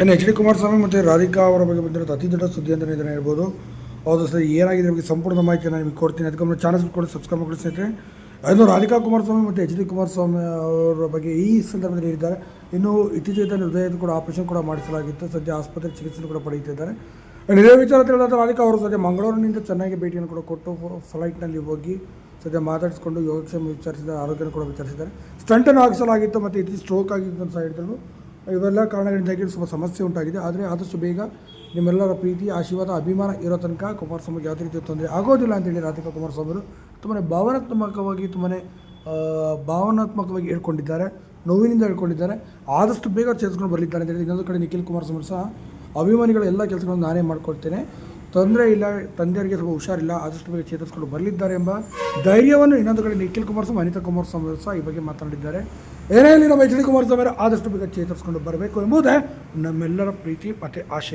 ಇನ್ನು H D Kumaraswamy ಮತ್ತು ರಾಧಿಕಾ ಅವರ ಬಗ್ಗೆ ಬಂದಿರೋದು ಅತಿ ದೊಡ್ಡ ಸುದ್ದಿ ಅಂತಲೇ ಇದನ್ನು ಹೇಳ್ಬೋದು. ಹೌದು ಸರ್ ಏನಾಗಿದೆ ಬಗ್ಗೆ ಸಂಪೂರ್ಣ ಮಾಹಿತಿ ನಾನು ನಿಮಗೆ ಕೊಡ್ತೀನಿ. ಅದಕ್ಕೆ ಒಂದು ಚಾನಲ್ಸ್ ಕೂಡ ಸಬ್ಸ್ಕ್ರೈಬ್ ಮಾಡಿ ಸ್ನೇಹಿತರೆ. ಅದು ರಾಧಿಕಾ ಕುಮಾರಸ್ವಾಮಿ ಮತ್ತು ಎಚ್ ಡಿ ಕುಮಾರಸ್ವಾಮಿ ಅವರ ಬಗ್ಗೆ ಈ ಸಂದರ್ಭದಲ್ಲಿ ಹೇಳಿದ್ದಾರೆ. ಇನ್ನು ಇತ್ತೀಚೆಗೆ ಹೃದಯದ ಕೂಡ ಆಪರೇಷನ್ ಕೂಡ ಮಾಡಿಸಲಾಗಿತ್ತು. ಸದ್ಯ ಆಸ್ಪತ್ರೆ ಚಿಕಿತ್ಸೆ ಕೂಡ ಪಡೆಯುತ್ತಿದ್ದಾರೆ. ಇದೇ ವಿಚಾರ ತಿಳಿದ ರಾಧಿಕಾ ಅವರು ಸದ್ಯ ಮಂಗಳೂರಿನಿಂದ ಚೆನ್ನಾಗಿ ಭೇಟಿಯನ್ನು ಕೂಡ ಕೊಟ್ಟು ಫ್ಲೈಟ್ನಲ್ಲಿ ಹೋಗಿ ಸದ್ಯ ಮಾತಾಡಿಸ್ಕೊಂಡು ಯೋಗಕ್ಷೇಮ ವಿಚಾರಿಸಿದ್ದಾರೆ, ಆರೋಗ್ಯನ ಕೂಡ ವಿಚಾರಿಸಿದ್ದಾರೆ. ಸ್ಟಂಟನ್ನು ಹಾಕಿಸಲಾಗಿತ್ತು ಮತ್ತು ಇತ್ತೀಚೆಗೆ ಸ್ಟ್ರೋಕ್ ಆಗಿತ್ತು ಅಂತ ಹೇಳಿದ್ರು ಇವೆಲ್ಲ ಕಾರಣಗಳಿಂದಾಗಿ ಸ್ವಲ್ಪ ಸಮಸ್ಯೆ ಉಂಟಾಗಿದೆ. ಆದರೆ ಆದಷ್ಟು ಬೇಗ ನಿಮ್ಮೆಲ್ಲರ ಪ್ರೀತಿ, ಆಶೀರ್ವಾದ, ಅಭಿಮಾನ ಇರೋ ತನಕ ಕುಮಾರಸ್ವಾಮಿಗೆ ಯಾವುದೇ ರೀತಿಯ ತೊಂದರೆ ಆಗೋದಿಲ್ಲ ಅಂತೇಳಿ ರಾಧಿಕಾ ಕುಮಾರಸ್ವಾಮಿ ಅವರು ತುಂಬಾ ಭಾವನಾತ್ಮಕವಾಗಿ ತುಂಬಾ ಭಾವನಾತ್ಮಕವಾಗಿ ಹೇಳ್ಕೊಂಡಿದ್ದಾರೆ, ನೋವಿನಿಂದ ಹೇಳ್ಕೊಂಡಿದ್ದಾರೆ. ಆದಷ್ಟು ಬೇಗ ಚೇತರಿಸ್ಕೊಂಡು ಬರಲಿದ್ದಾರೆ ಅಂತೇಳಿ ಇನ್ನೊಂದು ಕಡೆ ನಿಖಿಲ್ ಕುಮಾರಸ್ವಾಮಿ ಸಹ ಅಭಿಮಾನಿಗಳ ಎಲ್ಲ ಕೆಲಸಗಳನ್ನು ನಾನೇ ಮಾಡ್ಕೊಳ್ತೇನೆ. ತೊಂದರೆ ಇಲ್ಲ ತಂದೆಯರಿಗೆ ಸ್ವಲ್ಪ ಹುಷಾರಿಲ್ಲ, ಆದಷ್ಟು ಬೇಗ ಚೇತರಿಸ್ಕೊಂಡು ಬರಲಿದ್ದಾರೆ ಎಂಬ ಧೈರ್ಯವನ್ನು ಇನ್ನೊಂದು ಕಡೆ ನಿಖಿಲ್ ಕುಮಾರಸ್ವಾಮಿ, ಅನಿತಾ ಕುಮಾರಸ್ವಾಮಿ ಸಹ ಈ ಬಗ್ಗೆ ಮಾತನಾಡಿದ್ದಾರೆ. ಏನೇ ನಮ್ಮ ಎಚ್ ಡಿ ಕುಮಾರಸ್ವಾಮಿ ಆದಷ್ಟು ಬೇಗ ಚೇತರಿಸ್ಕೊಂಡು ಬರಬೇಕು ಎಂಬುದೇ ನಮ್ಮೆಲ್ಲರ ಪ್ರೀತಿ ಮತ್ತು ಆಶಯ.